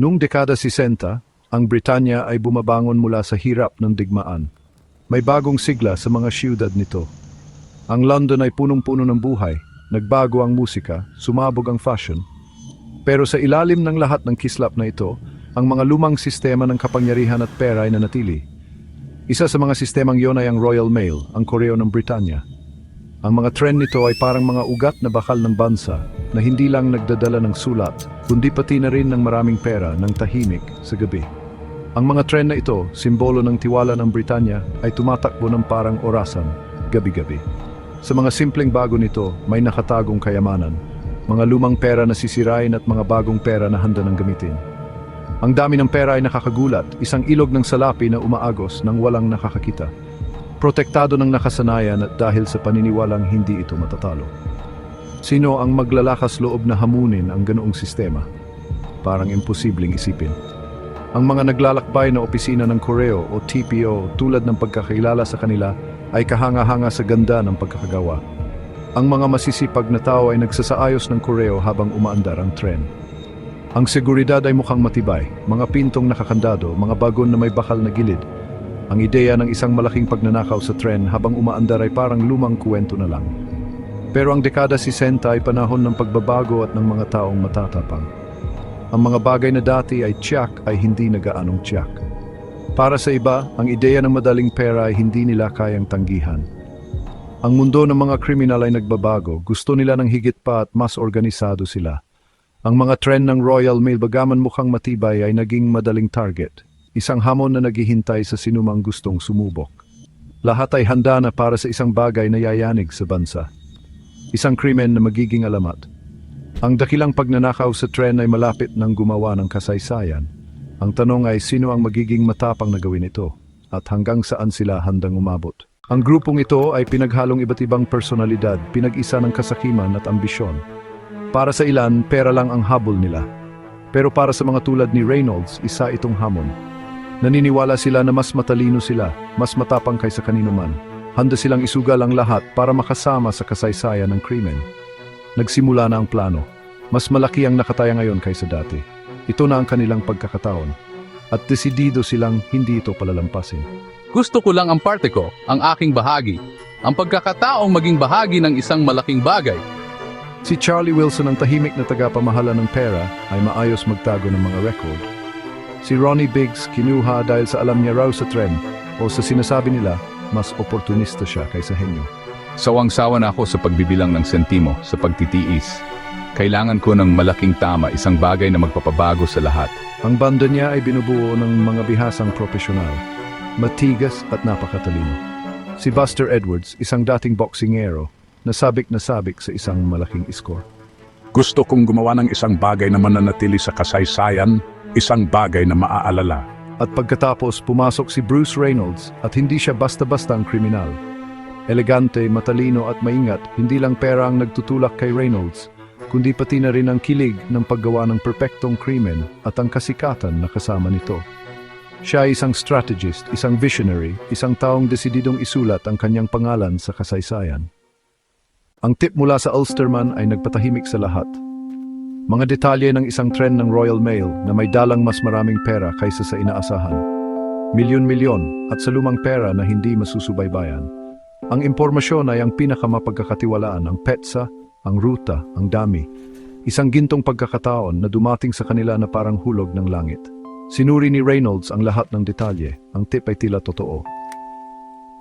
Noong dekada 60, ang Britanya ay bumabangon mula sa hirap ng digmaan. May bagong sigla sa mga siyudad nito. Ang London ay punong-puno ng buhay, nagbago ang musika, sumabog ang fashion. Pero sa ilalim ng lahat ng kislap na ito, ang mga lumang sistema ng kapangyarihan at pera ay nanatili. Isa sa mga sistemang yon ay ang Royal Mail, ang koreo ng Britanya. Ang mga tren nito ay parang mga ugat na bakal ng bansa na hindi lang nagdadala ng sulat, kundi pati na rin ng maraming pera ng tahimik sa gabi. Ang mga tren na ito, simbolo ng tiwala ng Britanya, ay tumatakbo ng parang orasan, gabi-gabi. Sa mga simpleng bago nito, may nakatagong kayamanan, mga lumang pera na sisirain at mga bagong pera na handa ng gamitin. Ang dami ng pera ay nakakagulat, isang ilog ng salapi na umaagos nang walang nakakakita. Protektado ng nakasanayan at dahil sa paniniwalang hindi ito matatalo. Sino ang maglalakas loob na hamunin ang ganoong sistema? Parang imposibleng isipin. Ang mga naglalakbay na opisina ng Koreo o TPO tulad ng pagkakilala sa kanila ay kahanga-hanga sa ganda ng pagkakagawa. Ang mga masisipag na tao ay nagsasaayos ng Koreo habang umaandar ang tren. Ang seguridad ay mukhang matibay, mga pintong nakakandado, mga bagon na may bakal na gilid. Ang ideya ng isang malaking pagnanakaw sa tren habang umaandar ay parang lumang kuwento na lang. Pero ang dekada 60 ay panahon ng pagbabago at ng mga taong matatapang. Ang mga bagay na dati ay tiyak ay hindi nagaanong tiyak. Para sa iba, ang ideya ng madaling pera ay hindi nila kayang tanggihan. Ang mundo ng mga kriminal ay nagbabago, gusto nila ng higit pa at mas organisado sila. Ang mga trend ng Royal Mail bagaman mukhang matibay ay naging madaling target, isang hamon na naghihintay sa sinumang gustong sumubok. Lahat ay handa na para sa isang bagay na yayanig sa bansa. Isang krimen na magiging alamat. Ang dakilang pagnanakaw sa tren ay malapit ng gumawa ng kasaysayan. Ang tanong ay sino ang magiging matapang na gawin ito at hanggang saan sila handang umabot. Ang grupong ito ay pinaghalong iba't ibang personalidad, pinag-isa ng kasakiman at ambisyon. Para sa ilan, pera lang ang habol nila. Pero para sa mga tulad ni Reynolds, isa itong hamon. Naniniwala sila na mas matalino sila, mas matapang kaysa kanino man. Handa silang isugal ang lahat para makasama sa kasaysayan ng krimen. Nagsimula na ang plano. Mas malaki ang nakataya ngayon kaysa dati. Ito na ang kanilang pagkakataon. At desidido silang hindi ito palalampasin. Gusto ko lang ang parte ko, ang aking bahagi. Ang pagkakataong maging bahagi ng isang malaking bagay. Si Charlie Wilson ang tahimik na tagapamahala ng pera ay maayos magtago ng mga record. Si Ronnie Biggs kinuha dahil sa alam niya raw sa trend o sa sinasabi nila, mas oportunista siya kaysa henyo. Sawang-sawa na ako sa pagbibilang ng sentimo, sa pagtitiis. Kailangan ko ng malaking tama, isang bagay na magpapabago sa lahat. Ang banda niya ay binubuo ng mga bihasang profesional, matigas at napakatalino. Si Buster Edwards, isang dating boksingero, nasabik na sabik sa isang malaking iskor. Gusto kong gumawa ng isang bagay na mananatili sa kasaysayan, isang bagay na maaalala. At pagkatapos pumasok si Bruce Reynolds at hindi siya basta-basta ang kriminal. Elegante, matalino at maingat, hindi lang pera ang nagtutulak kay Reynolds, kundi pati na rin ang kilig ng paggawa ng perpektong krimen at ang kasikatan na kasama nito. Siya ay isang strategist, isang visionary, isang taong desididong isulat ang kanyang pangalan sa kasaysayan. Ang tip mula sa Ulsterman ay nagpatahimik sa lahat. Mga detalye ng isang trend ng Royal Mail na may dalang mas maraming pera kaysa sa inaasahan. Milyon-milyon at sa lumang pera na hindi masusubaybayan. Ang impormasyon ay ang pinakamapagkakatiwalaan ang petsa, ang ruta, ang dami. Isang gintong pagkakataon na dumating sa kanila na parang hulog ng langit. Sinuri ni Reynolds ang lahat ng detalye. Ang tip ay tila totoo.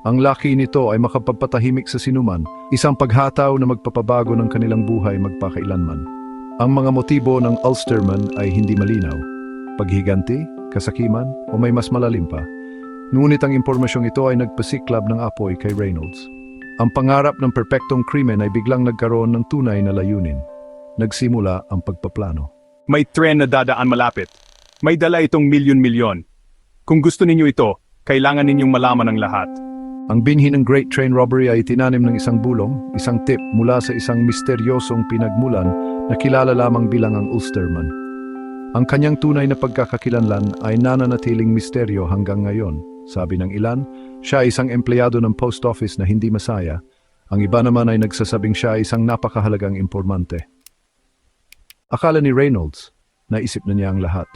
Ang laki nito ay makapagpatahimik sa sinuman, isang paghataw na magpapabago ng kanilang buhay magpakailanman. Ang mga motibo ng Ulsterman ay hindi malinaw. Paghiganti, kasakiman, o may mas malalim pa. Ngunit ang impormasyong ito ay nagpasiklab ng apoy kay Reynolds. Ang pangarap ng perpektong krimen ay biglang nagkaroon ng tunay na layunin. Nagsimula ang pagpaplano. May tren na dadaan malapit. May dala itong milyon-milyon. Kung gusto ninyo ito, kailangan ninyong malaman ang lahat. Ang binhi ng Great Train Robbery ay tinanim ng isang bulong, isang tip mula sa isang misteryosong pinagmulan na kilala lamang bilang ang Ulsterman. Ang kanyang tunay na pagkakakilanlan ay nananatiling misteryo hanggang ngayon. Sabi ng ilan, siya ay isang empleyado ng post office na hindi masaya. Ang iba naman ay nagsasabing siya ay isang napakahalagang impormante. Akala ni Reynolds, naisip na niya ang lahat.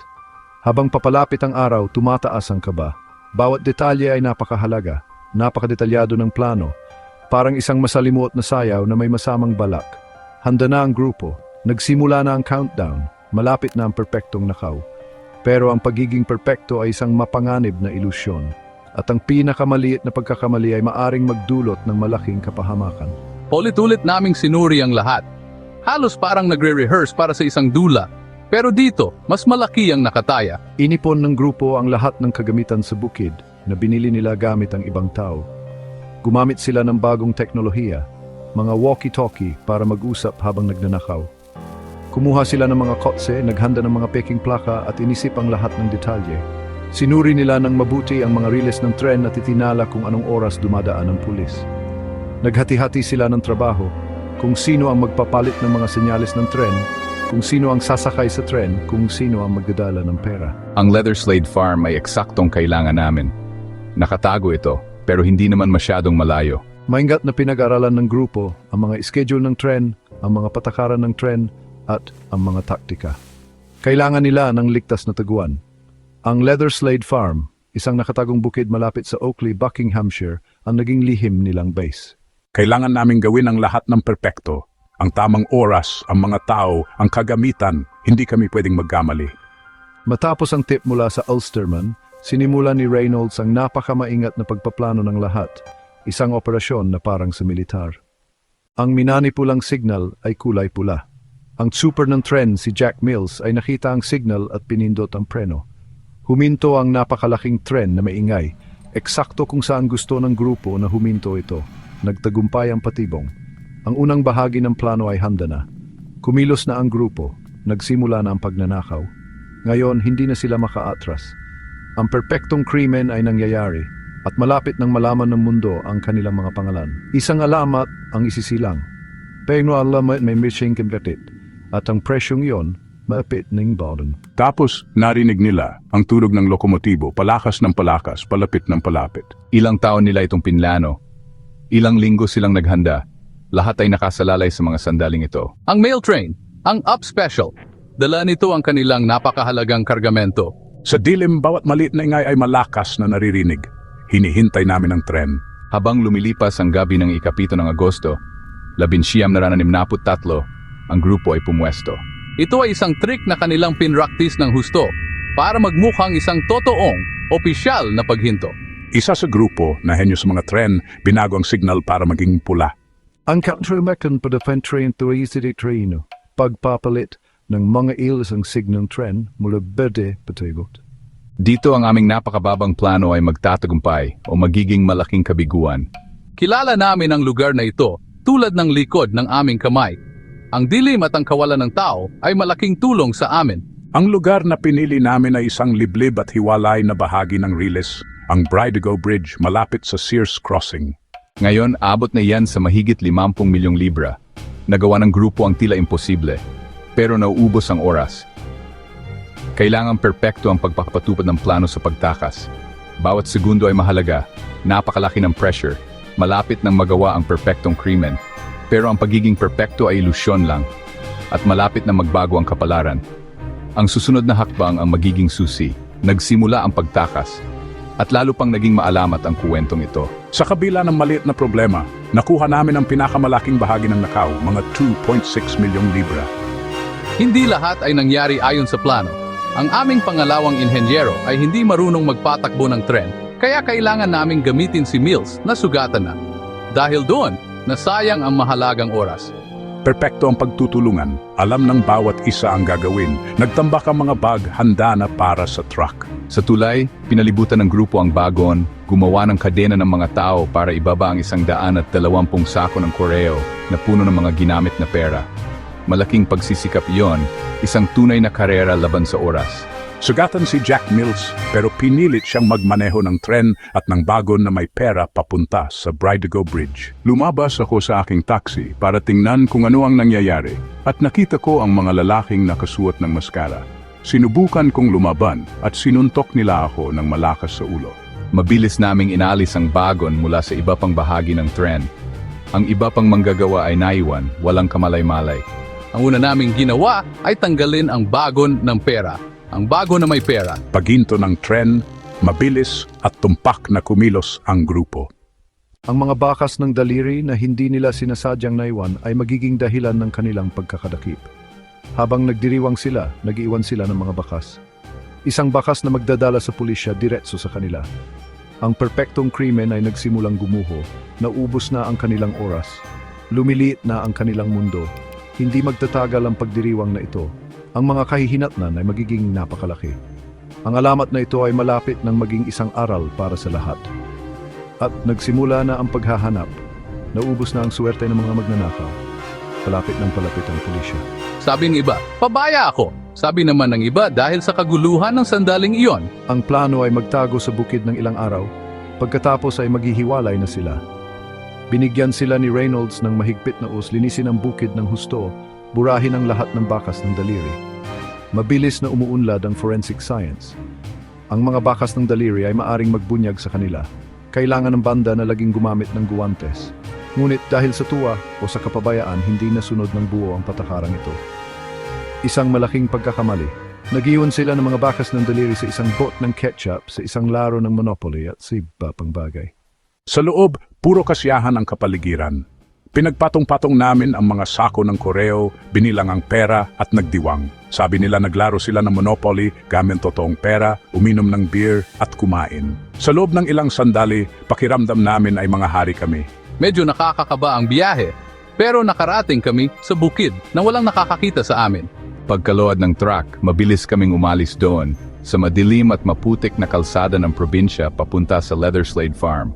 Habang papalapit ang araw, tumataas ang kaba. Bawat detalye ay napakahalaga, napakadetalyado ng plano. Parang isang masalimuot na sayaw na may masamang balak. Handa na ang grupo, nagsimula na ang countdown, malapit na ang perpektong nakaw. Pero ang pagiging perpekto ay isang mapanganib na ilusyon. At ang pinakamaliit na pagkakamali ay maaring magdulot ng malaking kapahamakan. Ulit-ulit naming sinuri ang lahat. Halos parang nagre-rehearse para sa isang dula. Pero dito, mas malaki ang nakataya. Inipon ng grupo ang lahat ng kagamitan sa bukid na binili nila gamit ang ibang tao. Gumamit sila ng bagong teknolohiya, mga walkie-talkie para mag-usap habang nagnanakaw. Kumuha sila ng mga kotse, naghanda ng mga peking plaka at inisip ang lahat ng detalye. Sinuri nila ng mabuti ang mga riles ng tren at itinala kung anong oras dumadaan ang pulis. Naghati-hati sila ng trabaho, kung sino ang magpapalit ng mga senyales ng tren, kung sino ang sasakay sa tren, kung sino ang magdadala ng pera. Ang Leather Slade Farm ay eksaktong kailangan namin. Nakatago ito, pero hindi naman masyadong malayo. Maingat na pinag-aralan ng grupo ang mga schedule ng tren, ang mga patakaran ng tren, at ang mga taktika. Kailangan nila ng ligtas na taguan. Ang Leather Slade Farm, isang nakatagong bukid malapit sa Oakley, Buckinghamshire, ang naging lihim nilang base. Kailangan namin gawin ang lahat ng perpekto. Ang tamang oras, ang mga tao, ang kagamitan, hindi kami pwedeng magkamali. Matapos ang tip mula sa Ulsterman, sinimula ni Reynolds ang napakamaingat na pagpaplano ng lahat, isang operasyon na parang sa militar. Ang minanipulang signal ay kulay pula. Ang super ng tren, si Jack Mills, ay nakita ang signal at pinindot ang preno. Huminto ang napakalaking tren na maingay, eksakto kung saan gusto ng grupo na huminto ito. Nagtagumpay ang patibong. Ang unang bahagi ng plano ay handa na. Kumilos na ang grupo, nagsimula na ang pagnanakaw. Ngayon, hindi na sila makaatras. Ang perpektong krimen ay nangyayari at malapit nang malaman ng mundo ang kanilang mga pangalan. Isang alamat ang isisilang. Pero alamat may mission completed at ang presyong yon maapit ng baden. Tapos narinig nila ang tunog ng lokomotibo, palakas ng palakas, palapit ng palapit. Ilang taon nila itong pinlano. Ilang linggo silang naghanda. Lahat ay nakasalalay sa mga sandaling ito. Ang mail train, ang up special. Dala nito ang kanilang napakahalagang kargamento. Sa dilim, bawat maliit na ingay ay malakas na naririnig. Hinihintay namin ang tren. Habang lumilipas ang gabi ng ikapito ng Agosto, labinsiyam na rananimnaput tatlo, ang grupo ay pumwesto. Ito ay isang trick na kanilang pinraktis ng husto para magmukhang isang totoong, opisyal na paghinto. Isa sa grupo na henyo sa mga tren, binago ang signal para maging pula. Ang countermecan para train to easy train, pagpapalit ng mga ilis ang signal tren mula berde patigot. Dito ang aming napakababang plano ay magtatagumpay o magiging malaking kabiguan. Kilala namin ang lugar na ito tulad ng likod ng aming kamay. Ang dilim at ang kawalan ng tao ay malaking tulong sa amin. Ang lugar na pinili namin ay isang liblib at hiwalay na bahagi ng Riles, ang Bridego Bridge malapit sa Sears Crossing. Ngayon, abot na yan sa mahigit 50 milyong libra. Nagawa ng grupo ang tila imposible, pero nauubos ang oras. Kailangan perpekto ang pagpapatupad ng plano sa pagtakas. Bawat segundo ay mahalaga, napakalaki ng pressure, malapit nang magawa ang perpektong krimen. Pero ang pagiging perpekto ay ilusyon lang, at malapit na magbago ang kapalaran. Ang susunod na hakbang ang magiging susi, nagsimula ang pagtakas, at lalo pang naging maalamat ang kuwentong ito. Sa kabila ng maliit na problema, nakuha namin ang pinakamalaking bahagi ng Macau, mga 2.6 milyong libra. Hindi lahat ay nangyari ayon sa plano. Ang aming pangalawang inhenyero ay hindi marunong magpatakbo ng tren, kaya kailangan naming gamitin si Mills na sugatan na. Dahil doon, nasayang ang mahalagang oras. Perpekto ang pagtutulungan, alam ng bawat isa ang gagawin. Nagtambak ang mga bag, handa na para sa truck. Sa tulay, pinalibutan ng grupo ang bagon, gumawa ng kadena ng mga tao para ibaba ang isang daan at dalawampung sako ng koreo na puno ng mga ginamit na pera. Malaking pagsisikap iyon, isang tunay na karera laban sa oras. Sugatan si Jack Mills pero pinilit siyang magmaneho ng tren at ng bagon na may pera papunta sa Bridego Bridge. Lumabas ako sa aking taxi para tingnan kung ano ang nangyayari at nakita ko ang mga lalaking nakasuot ng maskara. Sinubukan kong lumaban at sinuntok nila ako ng malakas sa ulo. Mabilis naming inalis ang bagon mula sa iba pang bahagi ng tren. Ang iba pang manggagawa ay naiwan, walang kamalay-malay. Ang una naming ginawa ay tanggalin ang bagon ng pera. Ang bago na may pera. Paginto ng tren, mabilis at tumpak na kumilos ang grupo. Ang mga bakas ng daliri na hindi nila sinasadyang naiwan ay magiging dahilan ng kanilang pagkakadakip. Habang nagdiriwang sila, nag-iwan sila ng mga bakas. Isang bakas na magdadala sa pulisya diretso sa kanila. Ang perpektong krimen ay nagsimulang gumuho, naubos na ang kanilang oras, lumiliit na ang kanilang mundo. Hindi magtatagal ang pagdiriwang na ito. Ang mga kahihinatnan ay magiging napakalaki. Ang alamat na ito ay malapit ng maging isang aral para sa lahat. At nagsimula na ang paghahanap. Naubos na ang swerte ng mga magnanakaw. Palapit ng palapit ang pulisya. Sabi ng iba, pabaya ako. Sabi naman ng iba dahil sa kaguluhan ng sandaling iyon. Ang plano ay magtago sa bukid ng ilang araw. Pagkatapos ay maghihiwalay na sila. Binigyan sila ni Reynolds ng mahigpit na us linisin ang bukid ng husto, burahin ang lahat ng bakas ng daliri. Mabilis na umuunlad ang forensic science. Ang mga bakas ng daliri ay maaring magbunyag sa kanila. Kailangan ng banda na laging gumamit ng guwantes. Ngunit dahil sa tuwa o sa kapabayaan, hindi nasunod ng buo ang patakarang ito. Isang malaking pagkakamali. Nagiwan sila ng mga bakas ng daliri sa isang bot ng ketchup sa isang laro ng Monopoly at sa iba pang bagay. Sa loob, puro kasiyahan ang kapaligiran. Pinagpatong-patong namin ang mga sako ng koreo, binilang ang pera at nagdiwang. Sabi nila naglaro sila ng Monopoly gamit totoong pera, uminom ng beer at kumain. Sa loob ng ilang sandali, pakiramdam namin ay mga hari kami. Medyo nakakakaba ang biyahe, pero nakarating kami sa bukid na walang nakakakita sa amin. Pagkaload ng truck, mabilis kaming umalis doon sa madilim at maputik na kalsada ng probinsya papunta sa Leatherslade Farm.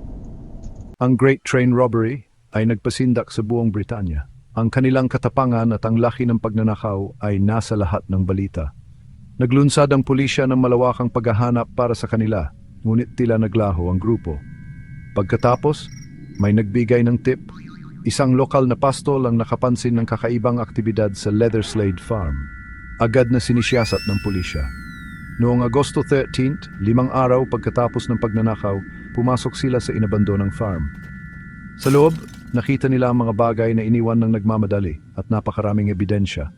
Ang Great Train Robbery ay nagpasindak sa buong Britanya. Ang kanilang katapangan at ang laki ng pagnanakaw ay nasa lahat ng balita. Naglunsad ang pulisya ng malawakang paghahanap para sa kanila, ngunit tila naglaho ang grupo. Pagkatapos, may nagbigay ng tip. Isang lokal na pastol ang nakapansin ng kakaibang aktibidad sa Leatherslade Farm. Agad na sinisiyasat ng pulisya. Noong Agosto 13, limang araw pagkatapos ng pagnanakaw, pumasok sila sa inabandonang farm. Sa loob, nakita nila ang mga bagay na iniwan ng nagmamadali at napakaraming ebidensya.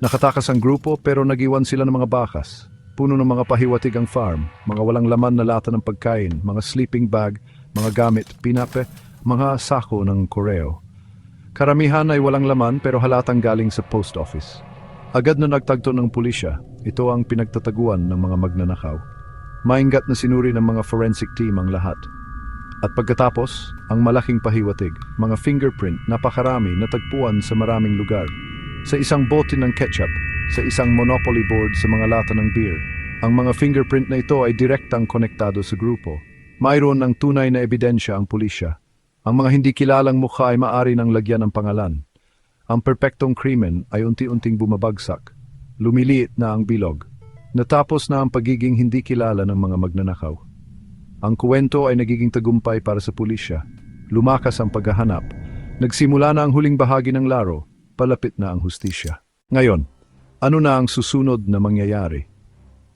Nakatakas ang grupo pero nagiwan sila ng mga bakas. Puno ng mga pahiwatig ang farm, mga walang laman na lata ng pagkain, mga sleeping bag, mga gamit, pinape, mga sako ng koreo. Karamihan ay walang laman pero halatang galing sa post office. Agad na nagtagto ng pulisya, ito ang pinagtataguan ng mga magnanakaw. Maingat na sinuri ng mga forensic team ang lahat. At pagkatapos, ang malaking pahiwatig, mga fingerprint napakarami natagpuan sa maraming lugar. Sa isang bote ng ketchup, sa isang monopoly board sa mga lata ng beer. Ang mga fingerprint na ito ay direktang konektado sa grupo. Mayroon ng tunay na ebidensya ang pulisya. Ang mga hindi kilalang mukha ay maari ng lagyan ng pangalan. Ang perpektong krimen ay unti-unting bumabagsak. Lumiliit na ang bilog. Natapos na ang pagiging hindi kilala ng mga magnanakaw. Ang kuwento ay nagiging tagumpay para sa pulisya. Lumakas ang paghahanap. Nagsimula na ang huling bahagi ng laro. Palapit na ang hustisya. Ngayon, ano na ang susunod na mangyayari?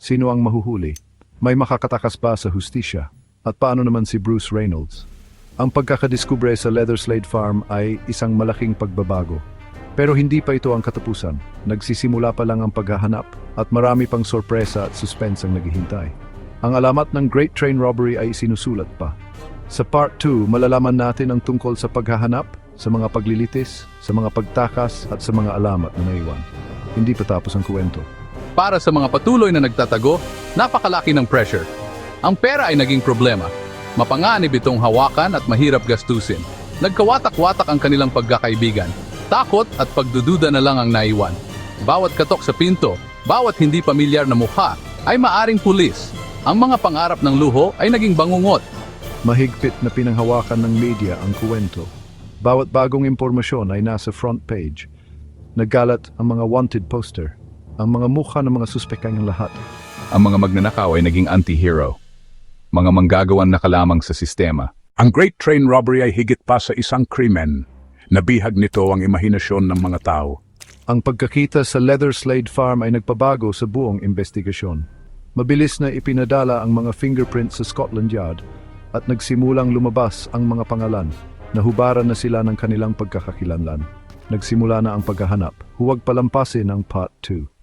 Sino ang mahuhuli? May makakatakas ba sa hustisya? At paano naman si Bruce Reynolds? Ang pagkakadiskubre sa Leatherslade Farm ay isang malaking pagbabago. Pero hindi pa ito ang katapusan. Nagsisimula pa lang ang paghahanap at marami pang sorpresa at suspense ang naghihintay. Ang alamat ng Great Train Robbery ay sinusulat pa. Sa Part 2, malalaman natin ang tungkol sa paghahanap, sa mga paglilitis, sa mga pagtakas at sa mga alamat na naiwan. Hindi pa tapos ang kwento. Para sa mga patuloy na nagtatago, napakalaki ng pressure. Ang pera ay naging problema. Mapanganib itong hawakan at mahirap gastusin. Nagkawatak-watak ang kanilang pagkakaibigan. Takot at pagdududa na lang ang naiwan. Bawat katok sa pinto, bawat hindi pamilyar na mukha, ay maaring pulis. Ang mga pangarap ng luho ay naging bangungot. Mahigpit na pinanghawakan ng media ang kuwento. Bawat bagong impormasyon ay nasa front page. Naggalat ang mga wanted poster. Ang mga mukha ng mga suspekang lahat. Ang mga magnanakaw ay naging anti-hero. Mga manggagawan na kalamang sa sistema. Ang Great Train Robbery ay higit pa sa isang krimen. Nabihag nito ang imahinasyon ng mga tao. Ang pagkakita sa Leatherslade Farm ay nagpabago sa buong investigasyon. Mabilis na ipinadala ang mga fingerprint sa Scotland Yard at nagsimulang lumabas ang mga pangalan. Nahubaran na sila ng kanilang pagkakakilanlan. Nagsimula na ang paghahanap. Huwag palampasin ang Part 2.